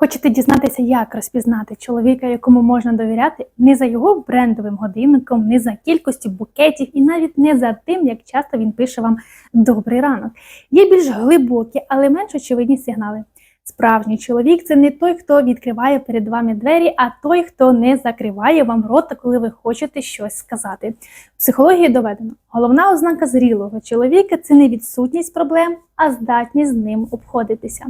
Хочете дізнатися, як розпізнати чоловіка, якому можна довіряти, не за його брендовим годинником, не за кількістю букетів і навіть не за тим, як часто він пише вам добрий ранок. Є більш глибокі, але менш очевидні сигнали. Справжній чоловік це не той, хто відкриває перед вами двері, а той, хто не закриває вам рота, коли ви хочете щось сказати. В психології доведено, головна ознака зрілого чоловіка це не відсутність проблем, а здатність з ним обходитися.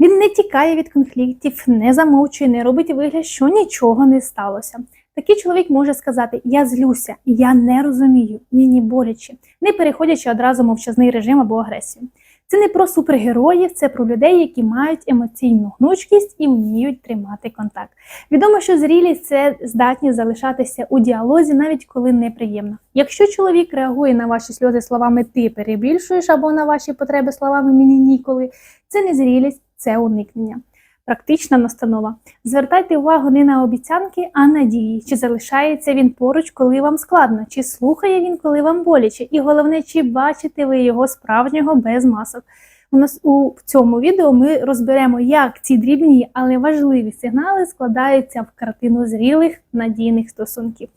Він не тікає від конфліктів, не замовчує, не робить вигляд, що нічого не сталося. Такий чоловік може сказати: Я злюся, я не розумію, мені боляче, не переходячи одразу мовчазний режим або агресію. Це не про супергероїв, це про людей, які мають емоційну гнучкість і вміють тримати контакт. Відомо, що зрілість це здатність залишатися у діалозі, навіть коли неприємно. Якщо чоловік реагує на ваші сльози словами ти перебільшуєш або на ваші потреби словами мені ніколи, це не зрілість, це уникнення. Практична настанова. Звертайте увагу не на обіцянки, а на дії. Чи залишається він поруч, коли вам складно, чи слухає він, коли вам боляче, і головне, чи бачите ви його справжнього без масок. У нас у цьому відео ми розберемо, як ці дрібні, але важливі сигнали складаються в картину зрілих надійних стосунків.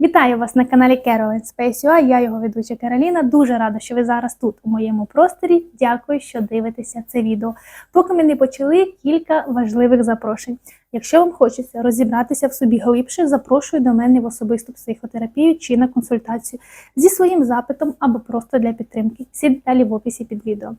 Вітаю вас на каналі Caroline Space UA, Я його ведуча Кароліна. Дуже рада, що ви зараз тут у моєму просторі. Дякую, що дивитеся це відео. Поки ми не почали кілька важливих запрошень. Якщо вам хочеться розібратися в собі глибше, запрошую до мене в особисту психотерапію чи на консультацію зі своїм запитом або просто для підтримки. Всі деталі в описі під відео.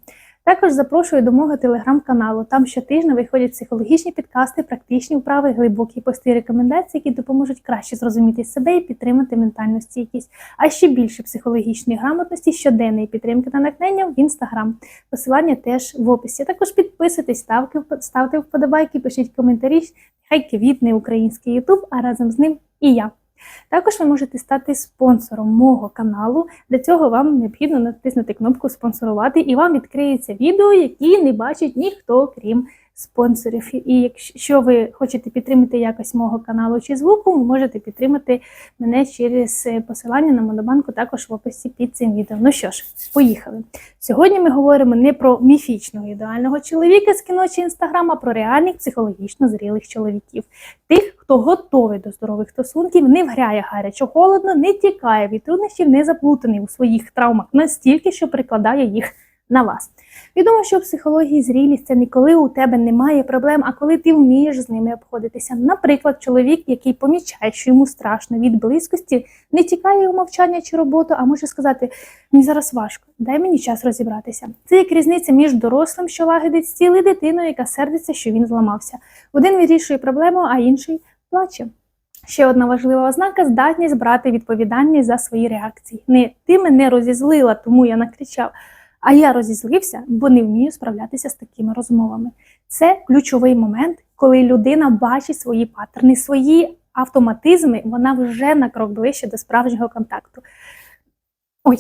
Також запрошую до мого телеграм-каналу. Там щотижня виходять психологічні підкасти, практичні вправи, глибокі пости рекомендації, які допоможуть краще зрозуміти себе і підтримати ментальну стійкість. А ще більше психологічної грамотності, щоденної підтримки та натхнення в інстаграм. Посилання теж в описі. Також підписуйтесь, ставте, ставте вподобайки, пишіть коментарі. Хай квітне український Ютуб, а разом з ним і я. Також ви можете стати спонсором мого каналу. Для цього вам необхідно натиснути кнопку спонсорувати, і вам відкриється відео, які не бачить ніхто, крім спонсорів. І якщо ви хочете підтримати якось мого каналу чи звуку, ви можете підтримати мене через посилання на Монобанку також в описі під цим відео. Ну що ж, поїхали. Сьогодні ми говоримо не про міфічного ідеального чоловіка з кіно чи інстаграма, а про реальних психологічно зрілих чоловіків. Тих, хто готовий до здорових стосунків, не вгряє гарячо холодно, не тікає від труднощів, не заплутаний у своїх травмах настільки, що прикладає їх на вас. Відомо, що в психології зрілість це не коли у тебе немає проблем, а коли ти вмієш з ними обходитися. Наприклад, чоловік, який помічає, що йому страшно від близькості, не тікає у мовчання чи роботу, а може сказати: мені зараз важко, дай мені час розібратися. Це як різниця між дорослим, що лагодить стіл, і дитиною, яка сердиться, що він зламався. Один вирішує проблему, а інший плаче. Ще одна важлива ознака здатність брати відповідальність за свої реакції. Не ти мене розізлила, тому я накричав. А я розізлився, бо не вмію справлятися з такими розмовами. Це ключовий момент, коли людина бачить свої паттерни, свої автоматизми, вона вже на крок ближче до справжнього контакту. Ой.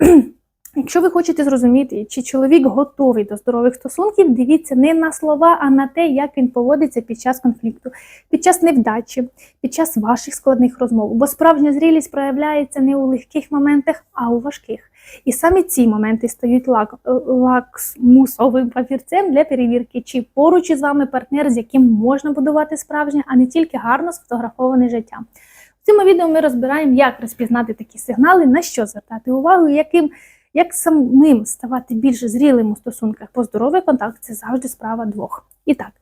Якщо ви хочете зрозуміти, чи чоловік готовий до здорових стосунків, дивіться не на слова, а на те, як він поводиться під час конфлікту, під час невдачі, під час ваших складних розмов. Бо справжня зрілість проявляється не у легких моментах, а у важких. І саме ці моменти стають лак, лакмусовим папірцем для перевірки, чи поруч із вами партнер, з яким можна будувати справжнє, а не тільки гарно сфотографоване життя. В цьому відео ми розбираємо, як розпізнати такі сигнали, на що звертати увагу, яким. Як самим ставати більш зрілим у стосунках, бо здоровий контакт це завжди справа двох. І так,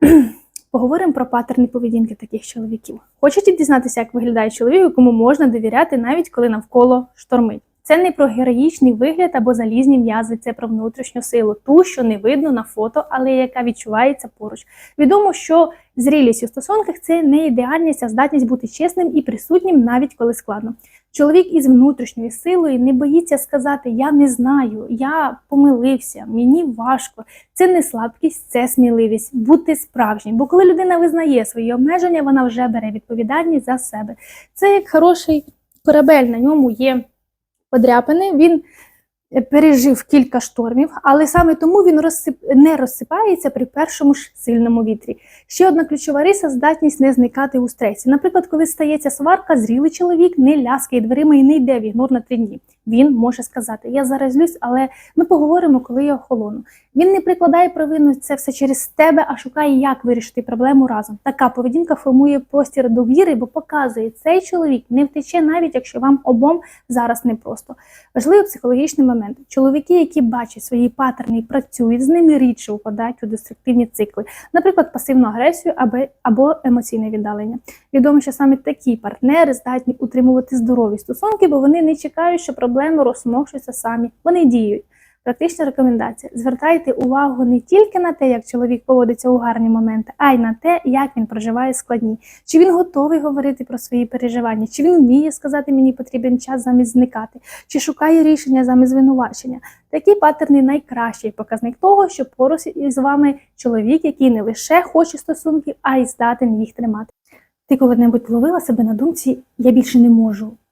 поговоримо про паттерни поведінки таких чоловіків. Хочете дізнатися, як виглядає чоловік, якому можна довіряти, навіть коли навколо штормить. Це не про героїчний вигляд або залізні м'язи, це про внутрішню силу, ту, що не видно на фото, але яка відчувається поруч. Відомо, що зрілість у стосунках це не ідеальність, а здатність бути чесним і присутнім, навіть коли складно. Чоловік із внутрішньою силою не боїться сказати Я не знаю, я помилився, мені важко. Це не слабкість, це сміливість, бути справжнім. Бо коли людина визнає свої обмеження, вона вже бере відповідальність за себе. Це як хороший корабель, на ньому є подряпини. Він пережив кілька штормів, але саме тому він розсип... не розсипається при першому ж сильному вітрі. Ще одна ключова риса здатність не зникати у стресі. Наприклад, коли стається сварка, зрілий чоловік не ляскає дверима і не йде в ігнор на три дні. Він може сказати: Я зараз злюсь, але ми поговоримо, коли я охолону. Він не прикладає провину це все через тебе, а шукає, як вирішити проблему разом. Така поведінка формує простір довіри, бо показує, цей чоловік не втече, навіть якщо вам обом зараз непросто. Важливий психологічний момент. Чоловіки, які бачать свої паттерни і працюють з ними, рідше впадають у деструктивні цикли, наприклад, пасивну агресію або, емоційне віддалення. Відомо, що саме такі партнери здатні утримувати здорові стосунки, бо вони не чекають, що проблеми розмовшуються самі. Вони діють. Практична рекомендація: звертайте увагу не тільки на те, як чоловік поводиться у гарні моменти, а й на те, як він проживає складні. Чи він готовий говорити про свої переживання, чи він вміє сказати мені потрібен час замість зникати, чи шукає рішення замість звинувачення. Такі паттерни найкращий показник того, що поруч із вами чоловік, який не лише хоче стосунків, а й здатен їх тримати. Ти коли-небудь ловила себе на думці, я більше не можу,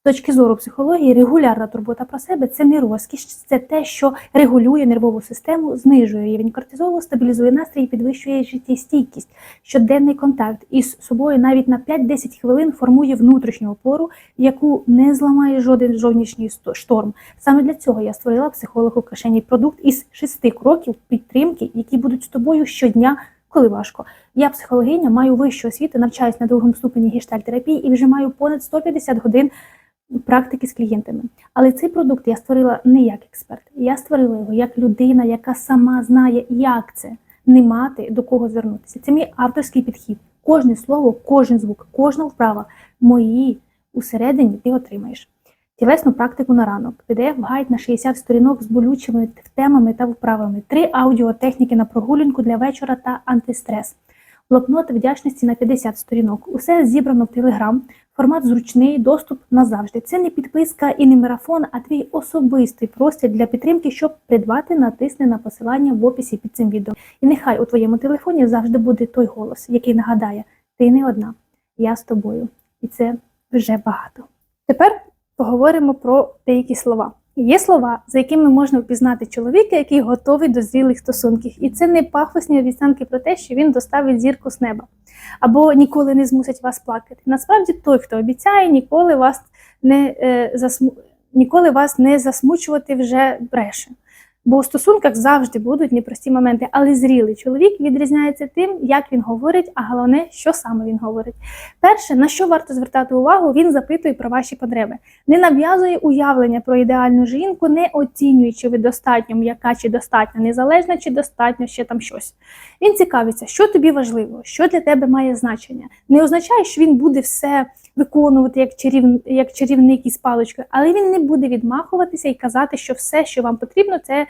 З точки зору психології, регулярна турбота про себе це не розкіш, це те, що регулює нервову систему, знижує рівень кортизолу, стабілізує настрій і підвищує життєстійкість. Щоденний контакт із собою навіть на 5-10 хвилин формує внутрішню опору, яку не зламає жоден зовнішній шторм. Саме для цього я створила психологу кишені продукт із шести кроків підтримки, які будуть з тобою щодня. Коли важко, я психологиня, маю вищу освіту, навчаюсь на другому ступені гештальтерапії і вже маю понад 150 годин практики з клієнтами. Але цей продукт я створила не як експерт. Я створила його як людина, яка сама знає, як це не мати до кого звернутися. Це мій авторський підхід. Кожне слово, кожен звук, кожна вправа мої усередині ти отримаєш. Тілесну практику на ранок, pdf гайд на 60 сторінок з болючими темами та вправами, три аудіотехніки на прогулянку для вечора та антистрес, блокнот вдячності на 50 сторінок. Усе зібрано в Телеграм. Формат зручний, доступ назавжди. Це не підписка і не марафон, а твій особистий простір для підтримки, щоб придбати, натисни на посилання в описі під цим відео. І нехай у твоєму телефоні завжди буде той голос, який нагадає: ти не одна, я з тобою. І це вже багато. Тепер поговоримо про деякі слова. Є слова, за якими можна впізнати чоловіка, який готовий до зрілих стосунків. І це не пафосні обіцянки про те, що він доставить зірку з неба або ніколи не змусить вас плакати. Насправді, той, хто обіцяє, ніколи вас не е, засму... ніколи вас не засмучувати вже бреше. Бо у стосунках завжди будуть непрості моменти, але зрілий чоловік відрізняється тим, як він говорить, а головне, що саме він говорить. Перше, на що варто звертати увагу, він запитує про ваші потреби, не нав'язує уявлення про ідеальну жінку, не оцінюючи ви достатньо м'яка чи достатньо незалежна, чи достатньо ще там щось. Він цікавиться, що тобі важливо, що для тебе має значення. Не означає, що він буде все виконувати як чарів, як чарівник із паличкою, але він не буде відмахуватися і казати, що все, що вам потрібно, це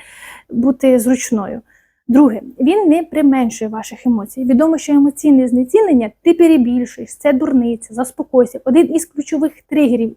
бути зручною. Друге, він не применшує ваших емоцій. Відомо, що емоційне знецінення ти перебільшуєш, це дурниця, заспокойся. Один із ключових тригерів,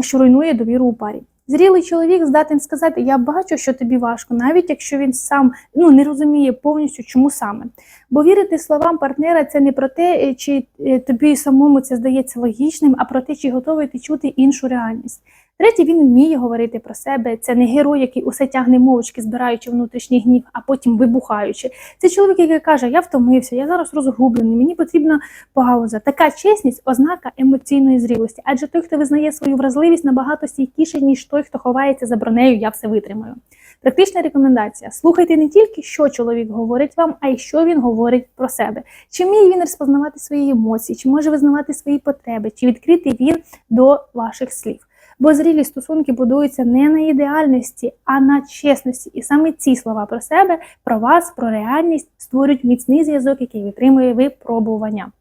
що руйнує довіру у парі. Зрілий чоловік здатен сказати: Я бачу, що тобі важко, навіть якщо він сам ну не розуміє повністю, чому саме. Бо вірити словам партнера це не про те, чи е, тобі самому це здається логічним, а про те, чи готовий ти чути іншу реальність. Третє, він вміє говорити про себе. Це не герой, який усе тягне мовчки, збираючи внутрішній гнів, а потім вибухаючи. Це чоловік, який каже: Я втомився, я зараз розгублений, мені потрібна пауза. Така чесність ознака емоційної зрілості. Адже той, хто визнає свою вразливість, набагато стійкіший, ніж той, хто ховається за бронею, я все витримаю. Практична рекомендація: слухайте не тільки, що чоловік говорить вам, а й що він говорить про себе. Чи вміє він розпознавати свої емоції, чи може визнавати свої потреби, чи відкритий він до ваших слів. Бо зрілі стосунки будуються не на ідеальності, а на чесності. І саме ці слова про себе, про вас, про реальність створюють міцний зв'язок, який витримує випробування.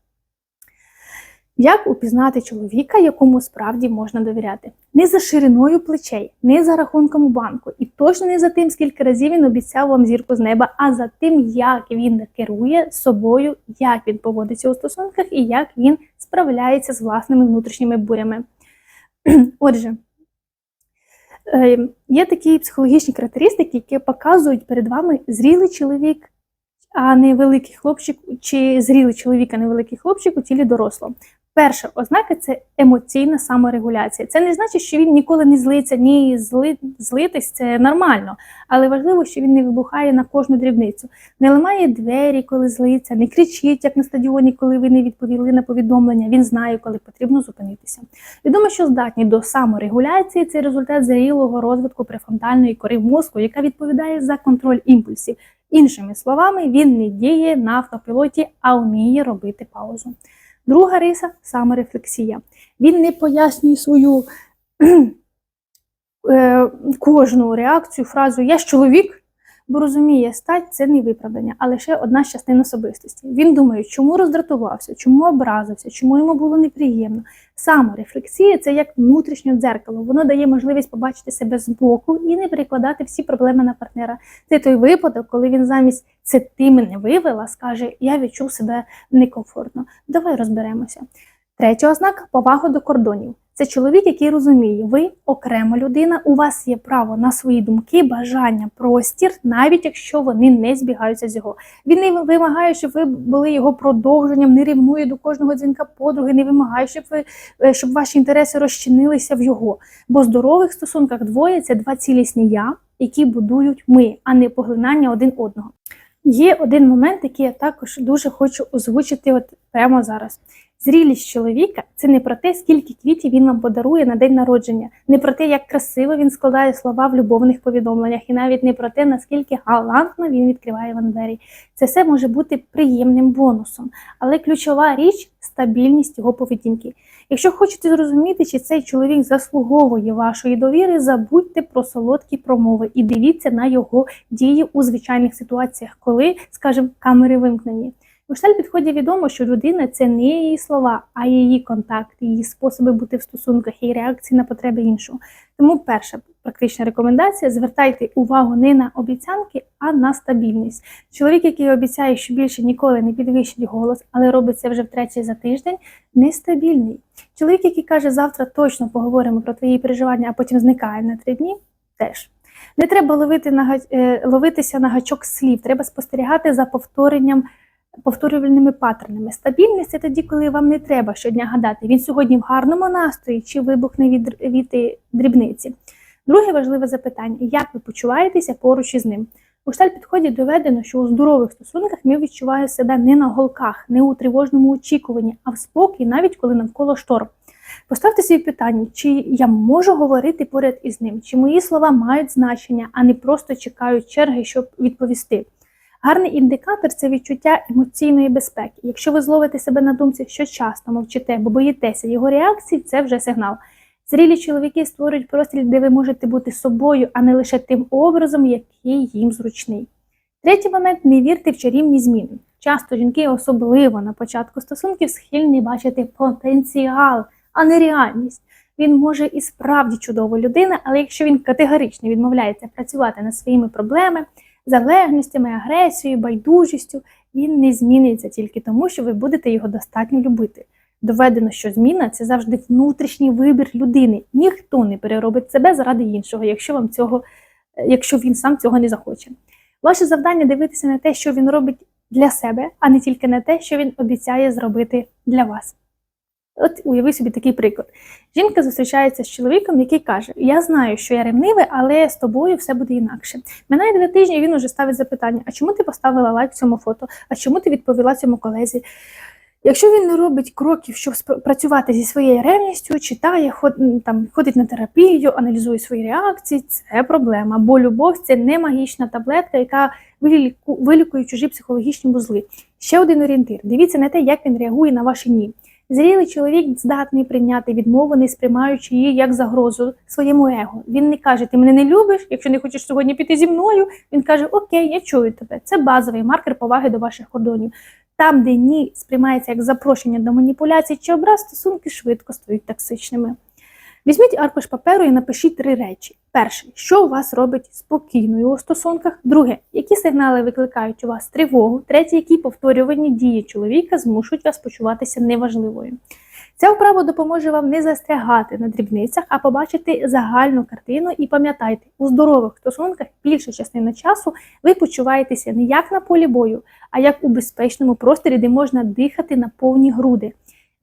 Як упізнати чоловіка, якому справді можна довіряти? Не за шириною плечей, не за рахунком у банку, і точно не за тим, скільки разів він обіцяв вам зірку з неба, а за тим, як він керує собою, як він поводиться у стосунках і як він справляється з власними внутрішніми бурями. Отже, е, є такі психологічні характеристики, які показують перед вами зрілий чоловік а не великий хлопчик, чи зрілий чоловік, а не великий хлопчик у тілі дорослого. Перша ознака це емоційна саморегуляція. Це не значить, що він ніколи не злиться, ні зли, злитись це нормально, але важливо, що він не вибухає на кожну дрібницю, не ламає двері, коли злиться, не кричить, як на стадіоні, коли ви не відповіли на повідомлення. Він знає, коли потрібно зупинитися. Відомо, що здатні до саморегуляції це результат зрілого розвитку префронтальної кори мозку, яка відповідає за контроль імпульсів. Іншими словами, він не діє на автопілоті, а вміє робити паузу. Друга риса саморефлексія. Він не пояснює свою е, кожну реакцію, фразу Я ж чоловік, бо розуміє, стать це не виправдання, а лише одна з частин особистості. Він думає, чому роздратувався, чому образився, чому йому було неприємно. Саморефлексія це як внутрішнє дзеркало. Воно дає можливість побачити себе збоку і не перекладати всі проблеми на партнера. Це той випадок, коли він замість це ти мене вивела, скаже Я відчув себе некомфортно. Давай розберемося. Третя ознака повага до кордонів. Це чоловік, який розуміє, ви окрема людина, у вас є право на свої думки, бажання, простір, навіть якщо вони не збігаються з його. Він не вимагає, щоб ви були його продовженням, не рівнує до кожного дзвінка подруги, не вимагає, щоб ви е, щоб ваші інтереси розчинилися в його. Бо в здорових стосунках двоє це два цілісні я, які будують ми, а не поглинання один одного. Є один момент, який я також дуже хочу озвучити от прямо зараз. Зрілість чоловіка це не про те, скільки квітів він вам подарує на день народження, не про те, як красиво він складає слова в любовних повідомленнях, і навіть не про те, наскільки галантно він відкриває вам двері. Це все може бути приємним бонусом, але ключова річ стабільність його поведінки. Якщо хочете зрозуміти, чи цей чоловік заслуговує вашої довіри, забудьте про солодкі промови і дивіться на його дії у звичайних ситуаціях, коли, скажімо, камери вимкнені. У шталь підході відомо, що людина це не її слова, а її контакти, її способи бути в стосунках, її реакції на потреби іншого. Тому перша практична рекомендація: звертайте увагу не на обіцянки, а на стабільність. Чоловік, який обіцяє, що більше ніколи не підвищить голос, але робить це вже втретє за тиждень, нестабільний. Чоловік, який каже, завтра точно поговоримо про твої переживання, а потім зникає на три дні, теж. Не треба ловити на е, ловитися на гачок слів, треба спостерігати за повторенням повторювальними паттернами. Стабільність це тоді, коли вам не треба щодня гадати, він сьогодні в гарному настрої чи вибухне від, від дрібниці. Друге важливе запитання: як ви почуваєтеся поруч із ним? У шталь підході доведено, що у здорових стосунках ми відчуваємо себе не на голках, не у тривожному очікуванні, а в спокій, навіть коли навколо шторм. Поставте собі питання, чи я можу говорити поряд із ним, чи мої слова мають значення, а не просто чекають черги, щоб відповісти. Гарний індикатор це відчуття емоційної безпеки. Якщо ви зловите себе на думці, що часто мовчите, бо боїтеся його реакції, це вже сигнал. Зрілі чоловіки створюють простір, де ви можете бути собою, а не лише тим образом, який їм зручний. Третій момент не вірте в чарівні зміни. Часто жінки, особливо на початку стосунків, схильні бачити потенціал, а не реальність. Він може і справді чудова людина, але якщо він категорично відмовляється працювати над своїми проблемами, залежностями, агресією, байдужістю, він не зміниться тільки тому, що ви будете його достатньо любити. Доведено, що зміна це завжди внутрішній вибір людини. Ніхто не переробить себе заради іншого, якщо вам цього, якщо він сам цього не захоче. Ваше завдання дивитися на те, що він робить для себе, а не тільки на те, що він обіцяє зробити для вас. От уяви собі такий приклад. Жінка зустрічається з чоловіком, який каже: Я знаю, що я ревнивий, але з тобою все буде інакше. Минає два тижні, він уже ставить запитання: а чому ти поставила лайк цьому фото? А чому ти відповіла цьому колезі? Якщо він не робить кроків, щоб працювати зі своєю ревністю, читає, ход, там, ходить на терапію, аналізує свої реакції, це проблема. Бо любов це не магічна таблетка, яка вилікує чужі психологічні вузли. Ще один орієнтир. Дивіться на те, як він реагує на ваші ні. Зрілий чоловік здатний прийняти відмову, не сприймаючи її як загрозу своєму его. Він не каже, ти мене не любиш, якщо не хочеш сьогодні піти зі мною. Він каже, Окей, я чую тебе. Це базовий маркер поваги до ваших кордонів. Там, де ні сприймається як запрошення до маніпуляцій чи образ, стосунки швидко стають токсичними. Візьміть аркуш паперу і напишіть три речі: перше, що вас робить спокійною у стосунках, друге, які сигнали викликають у вас тривогу, третє, які повторювані дії чоловіка змушують вас почуватися неважливою. Ця вправа допоможе вам не застрягати на дрібницях, а побачити загальну картину. І пам'ятайте, у здорових стосунках більшу частину часу ви почуваєтеся не як на полі бою, а як у безпечному просторі, де можна дихати на повні груди.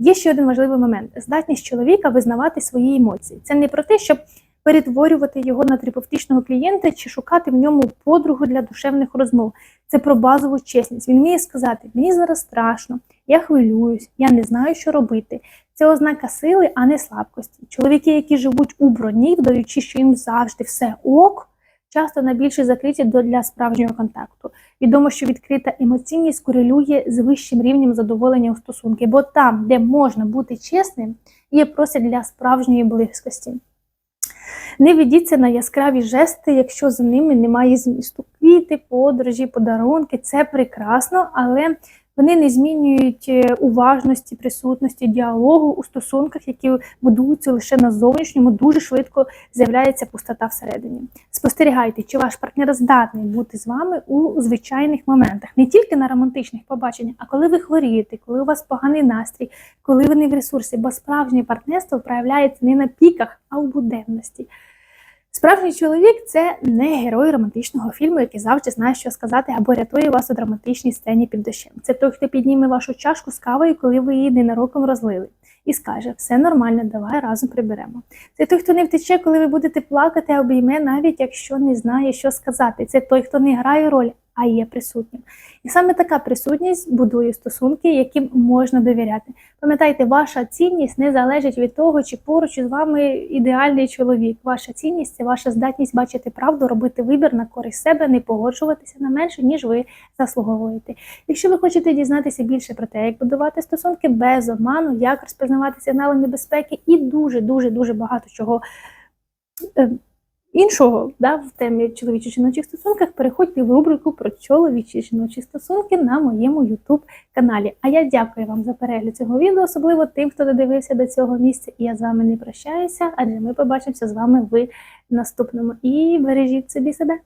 Є ще один важливий момент: здатність чоловіка визнавати свої емоції. Це не про те, щоб перетворювати його на терапевтичного клієнта чи шукати в ньому подругу для душевних розмов. Це про базову чесність. Він вміє сказати: мені зараз страшно, я хвилююсь, я не знаю, що робити. Це ознака сили, а не слабкості. Чоловіки, які живуть у броні, вдаючи, що їм завжди все ок, часто найбільше закриті до- для справжнього контакту. Відомо, що відкрита емоційність корелює з вищим рівнем задоволення у стосунки, бо там, де можна бути чесним, є простір для справжньої близькості. Не ведіться на яскраві жести, якщо за ними немає змісту. Квіти, подорожі, подарунки це прекрасно, але вони не змінюють е, уважності, присутності, діалогу у стосунках, які будуються лише на зовнішньому, дуже швидко з'являється пустота всередині. Спостерігайте, чи ваш партнер здатний бути з вами у звичайних моментах, не тільки на романтичних побаченнях, а коли ви хворієте, коли у вас поганий настрій, коли ви не в ресурсі, бо справжнє партнерство проявляється не на піках, а в буденності. Справжній чоловік це не герой романтичного фільму, який завжди знає, що сказати, або рятує вас у драматичній сцені під дощем. Це той, хто підніме вашу чашку з кавою, коли ви її ненароком розлили, і скаже: все нормально, давай разом приберемо. Це той, хто не втече, коли ви будете плакати, обійме, навіть якщо не знає, що сказати. Це той, хто не грає роль, а є присутнім. І саме така присутність будує стосунки, яким можна довіряти. Пам'ятайте, ваша цінність не залежить від того, чи поруч із вами ідеальний чоловік. Ваша цінність це ваша здатність бачити правду, робити вибір на користь себе, не погоджуватися на менше, ніж ви заслуговуєте. Якщо ви хочете дізнатися більше про те, як будувати стосунки без обману, як розпізнавати сигнали небезпеки і дуже дуже дуже багато чого. Іншого да, в темі чоловічі жіночих стосунках переходьте в рубрику про чоловічі жіночі стосунки на моєму YouTube каналі. А я дякую вам за перегляд цього відео, особливо тим, хто додивився до цього місця. І я з вами не прощаюся, адже ми побачимося з вами в наступному. І бережіть собі себе.